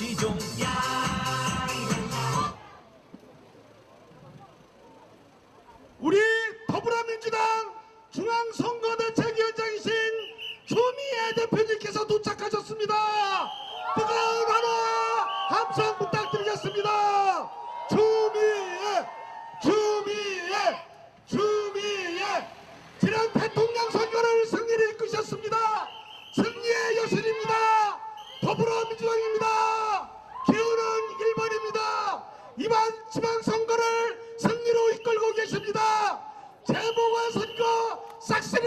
이시종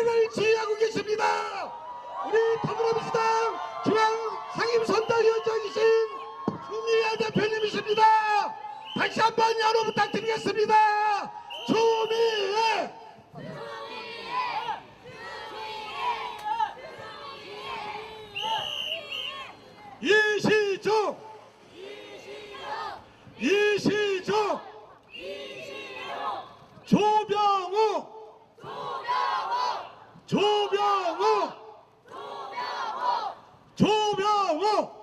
싹쓸이를 지휘하고 계십니다. 우리 더불어민주당 중앙상임선대위원장이신 조미애 대표님이십니다. 다시 한번 연호 부탁드리겠습니다. 조미애! 이시종! 이시종! 조병우! 조병우! 조병우!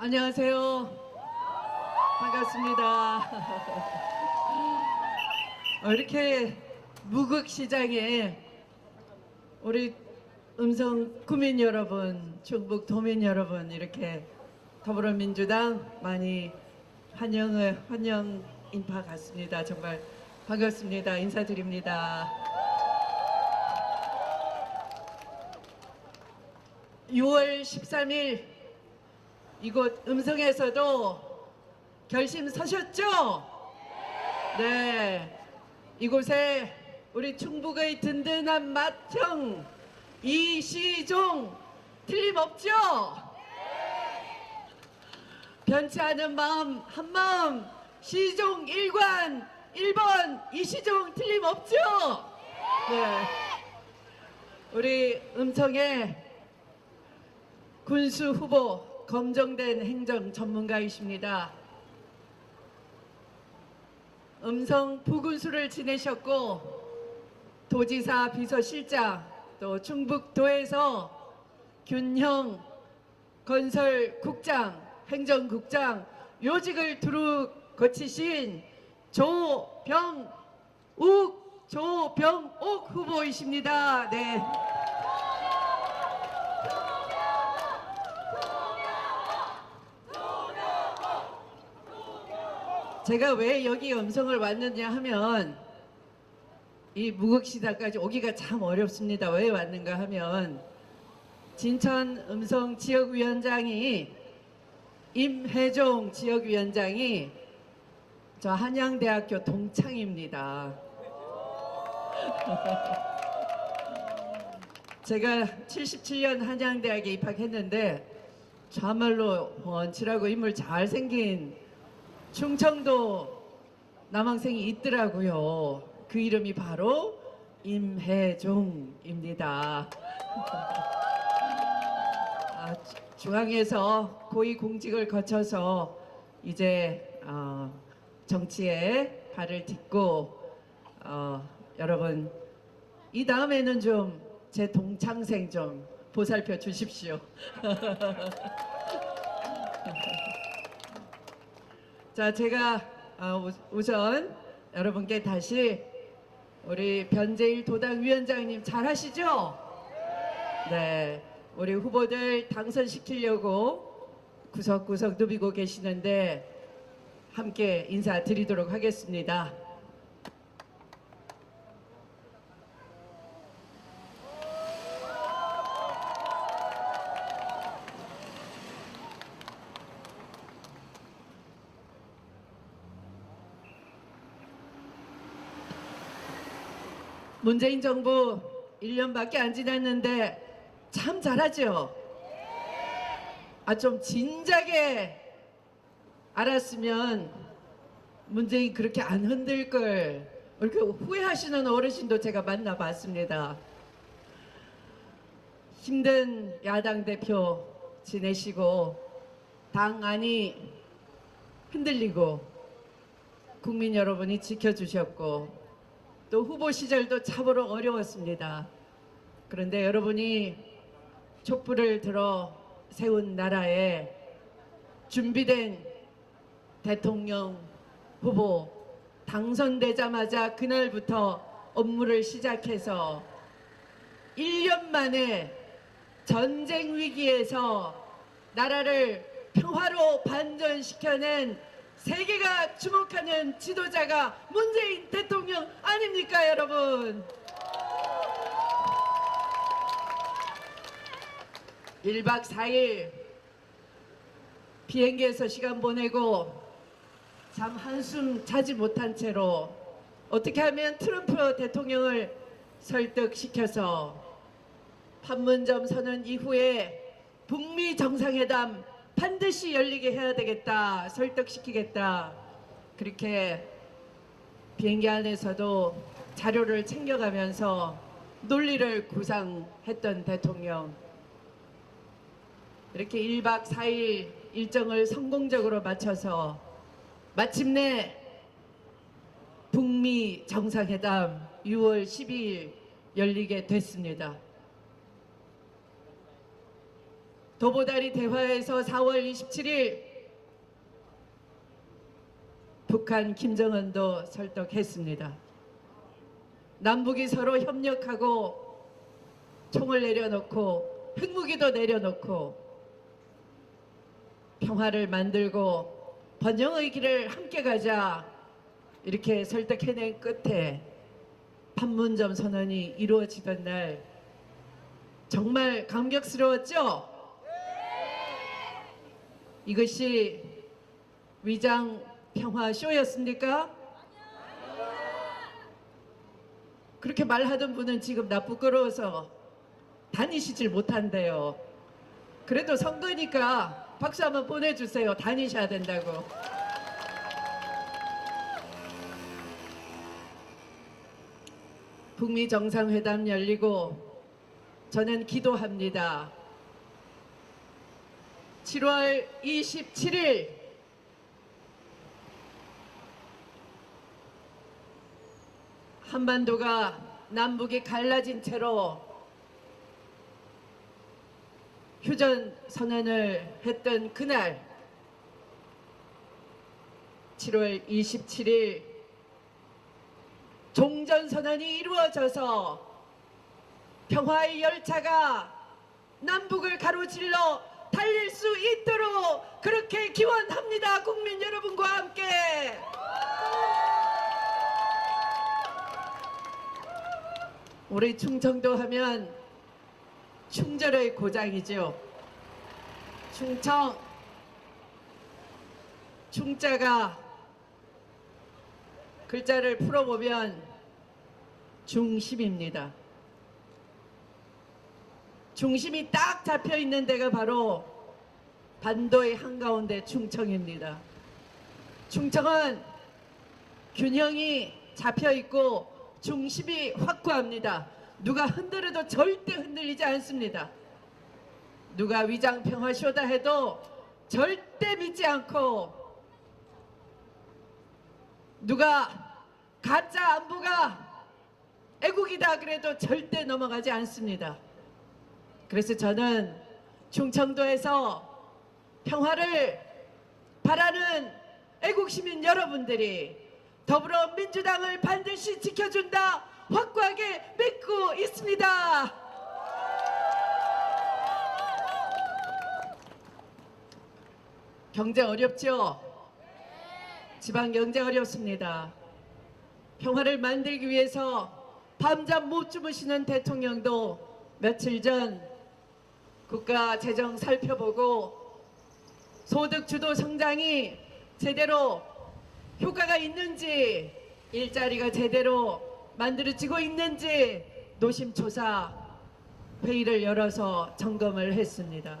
안녕하세요. 반갑습니다. 어, 이렇게 무극시장에 우리 음성 구민 여러분, 충북 도민 여러분 이렇게 더불어민주당 많이 환영을 환영 인파 같습니다. 정말 반갑습니다. 인사드립니다. 6월 13일 이곳 음성에서도 결심 서셨죠? 네. 이곳에 우리 충북의 든든한 맏형 이시종 틀림없죠? 변치 않은 마음 한 마음 시종 일관 1번 이시종 틀림없죠? 네. 우리 음성에 군수 후보 검정된 행정 전문가이십니다. 음성 부군수를 지내셨고 도지사 비서실장 또 충북도에서 균형 건설국장 행정국장 요직을 두루 거치신 조병욱 조병옥 후보이십니다. 네. 제가 왜 여기 음성을 왔느냐 하면 이 무극시다까지 오기가 참 어렵습니다. 왜 왔는가 하면 진천 음성 지역위원장이 임혜종 지역위원장이 저 한양대학교 동창입니다. 제가 77년 한양대학에 입학했는데 참말로 원칠하고 인물 잘생긴 충청도 남학생이 있더라고요. 그 이름이 바로 임혜종입니다. 아, 주- 중앙에서 고위 공직을 거쳐서 이제 어, 정치에 발을 딛고 어, 여러분 이 다음에는 좀 제 동창생 좀 보살펴 주십시오. 자, 제가 어, 우- 우선 여러분께 다시 우리 변재일 도당 위원장님 잘하시죠? 네, 우리 후보들 당선시키려고 구석구석 누비고 계시는데 함께 인사드리도록 하겠습니다. 문재인 정부 1년밖에 안 지났는데 참 잘하죠? 아, 좀 진작에 알았으면 문재인 그렇게 안 흔들 걸 이렇게 후회하시는 어르신도 제가 만나봤습니다. 힘든 야당 대표 지내시고 당 안이 흔들리고 국민 여러분이 지켜주셨고 또 후보 시절도 참으로 어려웠습니다. 그런데 여러분이 촛불을 들어 세운 나라에 준비된 대통령 후보 당선되자마자 그날부터 업무를 시작해서 1년 만에 전쟁 위기에서 나라를 평화로 반전시켜낸 세계가 주목하는 지도자가 문재인 대통령 아닙니까 여러분? 1박 4일 비행기에서 시간 보내고 잠 한숨 자지 못한 채로 어떻게 하면 트럼프 대통령을 설득시켜서 판문점 선언 이후에 북미 정상회담 반드시 열리게 해야 되겠다 설득시키겠다 그렇게 비행기 안에서도 자료를 챙겨가면서 논리를 구상했던 대통령 이렇게 1박 4일 일정을 성공적으로 마쳐서 마침내 북미 정상회담 6월 12일 열리게 됐습니다. 도보다리 대화에서 4월 27일 북한 김정은도 설득했습니다. 남북이 서로 협력하고 총을 내려놓고 핵무기도 내려놓고 평화를 만들고 번영의 길을 함께 가자 이렇게 설득해낸 끝에 판문점 선언이 이루어지던 날 정말 감격스러웠죠? 이것이 위장 평화 쇼였습니까? 그렇게 말하던 분은 지금 나 부끄러워서 다니시질 못한대요. 그래도 선거니까 박수 한번 보내주세요. 다니셔야 된다고. 북미 정상회담 열리고 저는 기도합니다. 7월 27일. 한반도가 남북이 갈라진 채로 휴전 선언을 했던 그날 7월 27일 종전 선언이 이루어져서 평화의 열차가 남북을 가로질러 달릴 수 있도록 그렇게 기원합니다. 국민 여러분과 함께. 우리 충청도 하면 충절의 고장이죠. 충청 충자가 글자를 풀어보면 중심입니다. 중심이 딱 잡혀 있는 데가 바로 반도의 한가운데 충청입니다. 충청은 균형이 잡혀 있고 중심이 확고합니다. 누가 흔들어도 절대 흔들리지 않습니다. 누가 위장 평화 쇼다 해도 절대 믿지 않고 누가 가짜 안보가 애국이다 그래도 절대 넘어가지 않습니다. 그래서 저는 충청도에서 평화를 바라는 애국 시민 여러분들이 더불어민주당을 반드시 지켜준다 확고하게 믿고 있습니다. 경제 어렵죠? 지방 경제 어렵습니다. 평화를 만들기 위해서 밤잠 못 주무시는 대통령도 며칠 전 국가 재정 살펴보고 소득 주도 성장이 제대로 효과가 있는지 일자리가 제대로 만들어지고 있는지 노심초사 회의를 열어서 점검을 했습니다.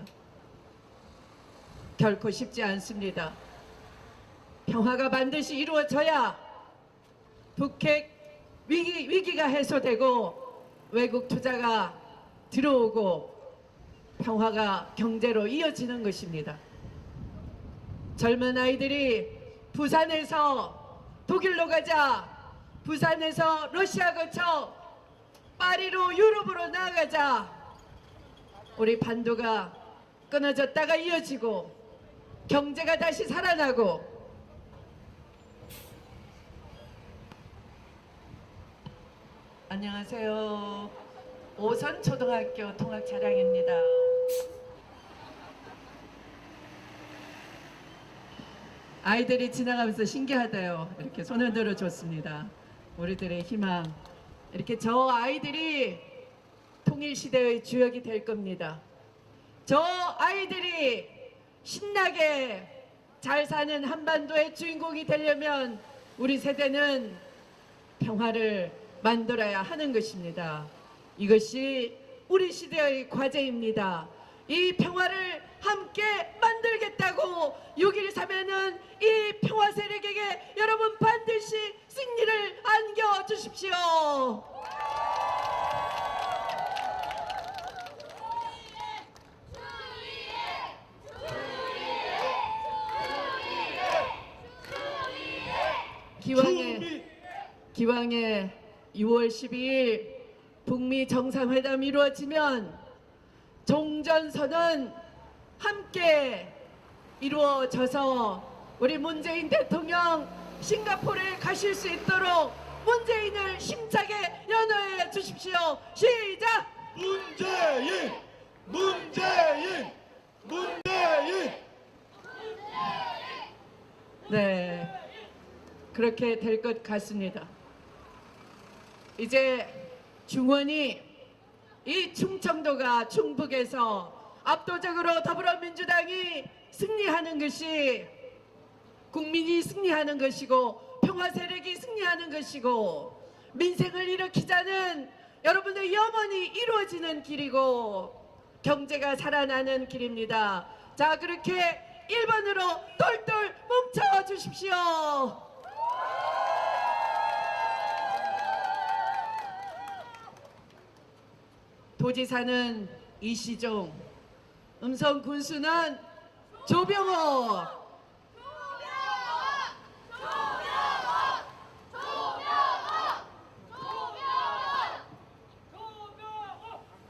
결코 쉽지 않습니다. 평화가 반드시 이루어져야 북핵 위기, 위기가 해소되고 외국 투자가 들어오고 평화가 경제로 이어지는 것입니다. 젊은 아이들이 부산에서 독일로 가자. 부산에서 러시아 거쳐 파리로 유럽으로 나아가자. 우리 반도가 끊어졌다가 이어지고 경제가 다시 살아나고 안녕하세요. 오선 초등학교 통학 차량입니다. 아이들이 지나가면서 신기하대요. 이렇게 손을 들어줬습니다. 우리들의 희망. 이렇게 저 아이들이 통일 시대의 주역이 될 겁니다. 저 아이들이 신나게 잘 사는 한반도의 주인공이 되려면 우리 세대는 평화를 만들어야 하는 것입니다. 이것이 우리 시대의 과제입니다. 이 평화를 함께 만들겠다고 6.13에는 이 평화 세력에게 여러분 반드시 승리를 안겨 주십시오. 기왕에 준비 기왕에 6월 12일 북미 정상회담 이루어지면 종전선언 함께 이루어져서 우리 문재인 대통령 싱가포르에 가실 수 있도록 문재인을 힘차게 연호해 주십시오. 시작! 문재인 문재인 문재인 네. 그렇게 될 것 같습니다. 이제 중원이 이 충청도가 충북에서 압도적으로 더불어민주당이 승리하는 것이 국민이 승리하는 것이고 평화 세력이 승리하는 것이고 민생을 일으키자는 여러분의 염원이 이루어지는 길이고 경제가 살아나는 길입니다. 자 그렇게 1번으로 똘똘 뭉쳐 주십시오. 도지사는 이시종, 음성 군수는 조병호.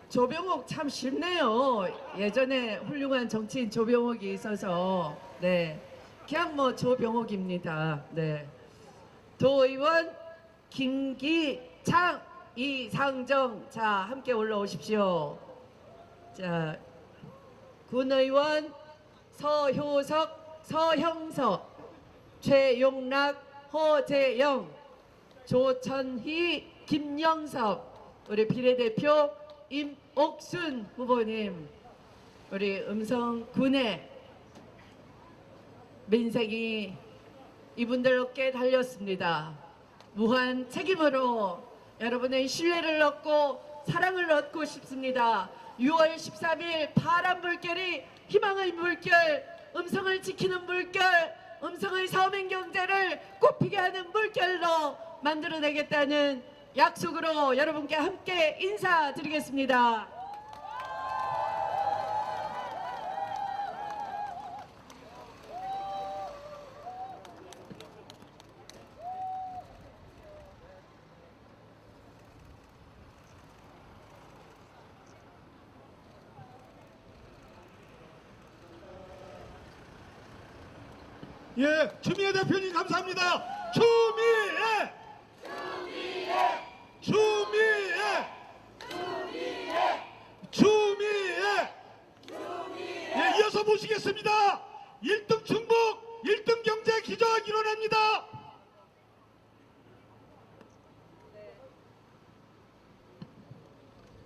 조병옥 참 쉽네요. 예전에 훌륭한 정치인 조병옥이 있어서 네 그냥 뭐 조병옥입니다. 네 도의원 김기창 이상정 자 함께 올라오십시오. 자 군의원 서효석 서형석 최용락 허재영 조천희 김영섭 우리 비례대표 임옥순 후보님 우리 음성군의 민생이 이분들 어깨에 달렸습니다. 무한 책임으로 여러분의 신뢰를 얻고 사랑을 얻고 싶습니다. 6월 13일 파란 물결이 희망의 물결, 음성을 지키는 물결, 음성의 서민 경제를 꽃피게 하는 물결로 만들어내겠다는 약속으로 여러분께 함께 인사드리겠습니다. 예 추미애 대표님 감사합니다. 추미애! 추미애! 추미애! 예 이어서 모시겠습니다. 1등 충북 1등 경제 기적 일어납니다.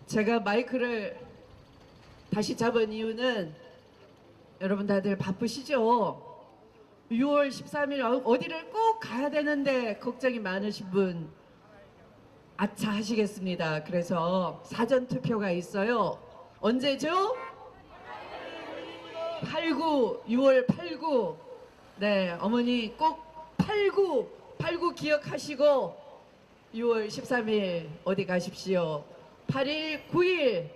제가 마이크를 다시 잡은 이유는 여러분 다들 바쁘시죠? 6월 13일 어- 어디를 꼭 가야 되는데 걱정이 많으신 분 아차 하시겠습니다. 그래서 사전 투표가 있어요. 언제죠? 89 6월 89 네 어머니 꼭 89 89 기억하시고 6월 13일 어디 가십시오. 8일 9일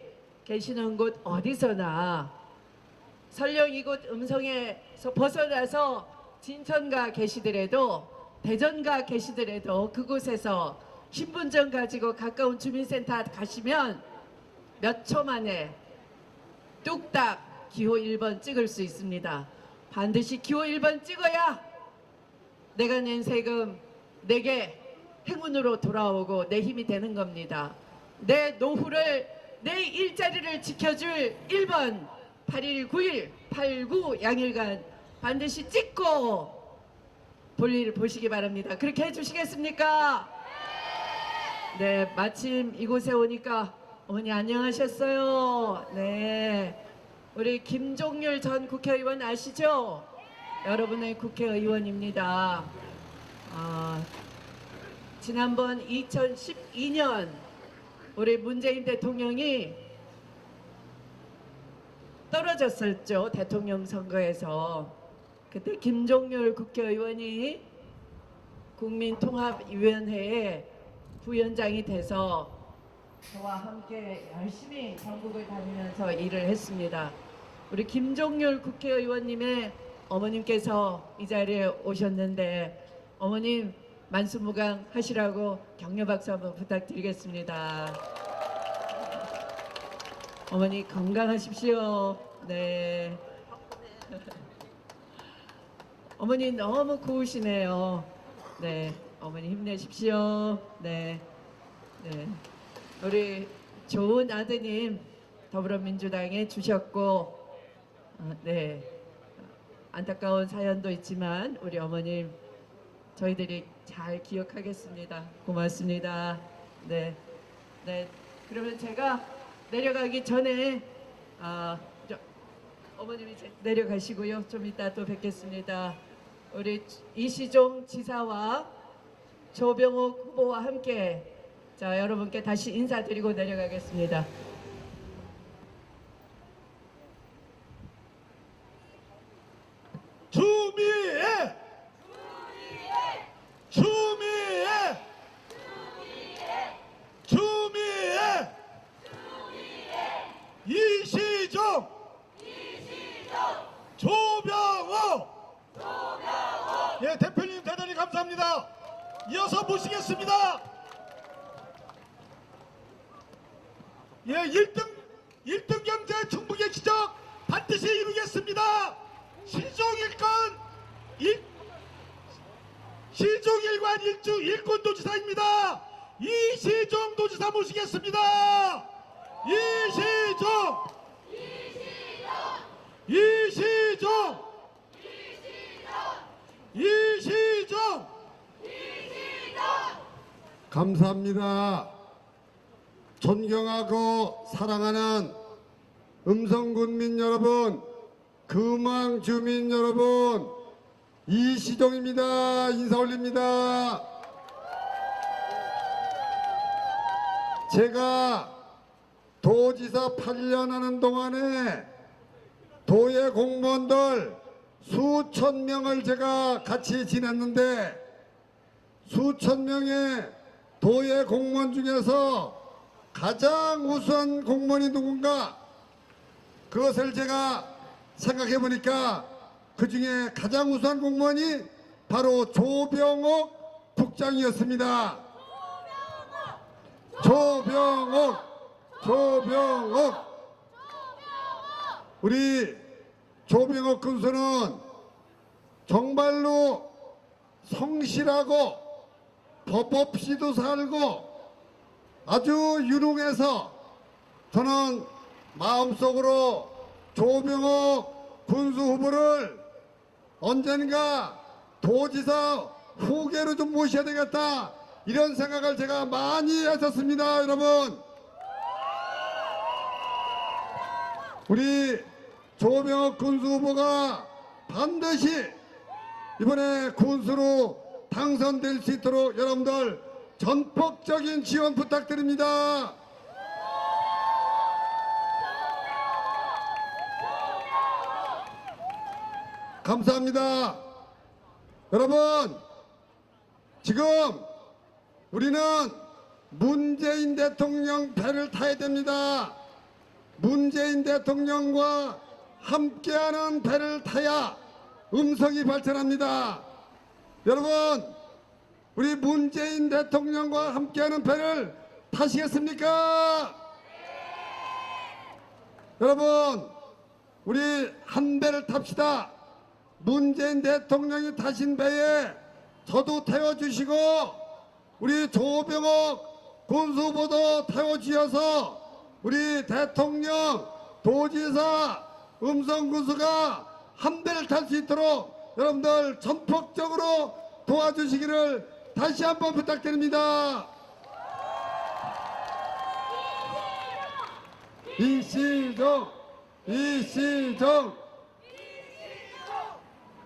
계시는 곳 어디서나 설령 이곳 음성에서 벗어나서 진천가 계시더라도 대전가 계시더라도 그곳에서 신분증 가지고 가까운 주민센터 가시면 몇 초 만에 뚝딱 기호 1번 찍을 수 있습니다. 반드시 기호 1번 찍어야 내가 낸 세금 내게 행운으로 돌아오고 내 힘이 되는 겁니다. 내 노후를 내 일자리를 지켜줄 1번 8일 9일 89 양일간 반드시 찍고 볼일 보시기 바랍니다. 그렇게 해주시겠습니까? 네, 마침 이곳에 오니까 어머니 안녕하셨어요. 네, 우리 김종률 전 국회의원 아시죠? 여러분의 국회의원입니다. 아, 지난번 2012년 우리 문재인 대통령이 떨어졌었죠 대통령 선거에서 그때 김종률 국회의원이 국민통합위원회에 부위원장이 돼서 저와 함께 열심히 전국을 다니면서 일을 했습니다. 우리 김종률 국회의원님의 어머님께서 이 자리에 오셨는데 어머님 만수무강 하시라고 격려 박수 한번 부탁드리겠습니다. 어머니 건강하십시오. 네. 어머니 너무 고우시네요. 네. 어머니 힘내십시오. 네. 네. 우리 좋은 아드님 더불어민주당에 주셨고 어, 네. 안타까운 사연도 있지만 우리 어머님 저희들이 잘 기억하겠습니다. 고맙습니다. 네. 네. 그러면 제가 내려가기 전에 아, 저, 어머님이 내려가시고요. 좀 이따 또 뵙겠습니다. 우리 이시종 지사와 조병옥 후보와 함께 자 여러분께 다시 인사드리고 내려가겠습니다. 주미애 주미애 주미애 이시종 조병호 예 대표님 대단히 감사합니다 이어서 모시겠습니다 예 1등 1등 경제 충북의 기적 반드시 이루겠습니다 시종일권 일 시종일관 일주 일꾼 도지사입니다. 도지사 모시겠습니다. 이시종 이시종 이시종 감사합니다. 존경하고 사랑하는 음성군민 여러분, 금왕 주민 여러분, 이시종입니다. 인사 올립니다. 제가 도지사 8년 하는 동안에 도의 공무원들 수천 명을 제가 같이 지냈는데 수천 명의 도의 공무원 중에서 가장 우수한 공무원이 누군가 그것을 제가 생각해 보니까 그 중에 가장 우수한 공무원이 바로 조병옥 국장이었습니다. 조병옥, 조병옥. 우리 조병옥 군수는 정말로 성실하고 법 없이도 살고 아주 유능해서 저는 마음속으로 조병옥 군수 후보를 언젠가 도지사 후계로 좀 모셔야 되겠다 이런 생각을 제가 많이 했었습니다 여러분 우리 조병옥 군수 후보가 반드시 이번에 군수로 당선될 수 있도록 여러분들 전폭적인 지원 부탁드립니다. 감사합니다. 여러분, 지금 우리는 문재인 대통령 배를 타야 됩니다. 문재인 대통령과 함께하는 배를 타야 음성이 발전합니다. 여러분, 우리 문재인 대통령과 함께하는 배를 타시겠습니까? 여러분, 우리 한 배를 탑시다. 문재인 대통령이 타신 배에 저도 태워주시고 우리 조병옥 군수부도 태워주셔서 우리 대통령, 도지사, 음성군수가 한 배를 탈 수 있도록 여러분들 전폭적으로 도와주시기를 다시 한번 부탁드립니다. 이시정, 이시정.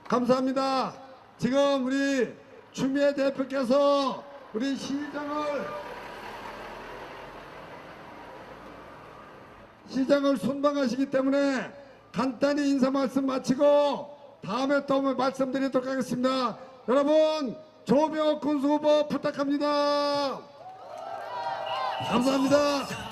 감사합니다. 지금 우리 추미애 대표께서 우리 시장을 시장을 순방하시기 때문에 간단히 인사 말씀 마치고 다음에 또 말씀드리도록 하겠습니다. 여러분 조병옥 군수 후보 부탁합니다. 감사합니다.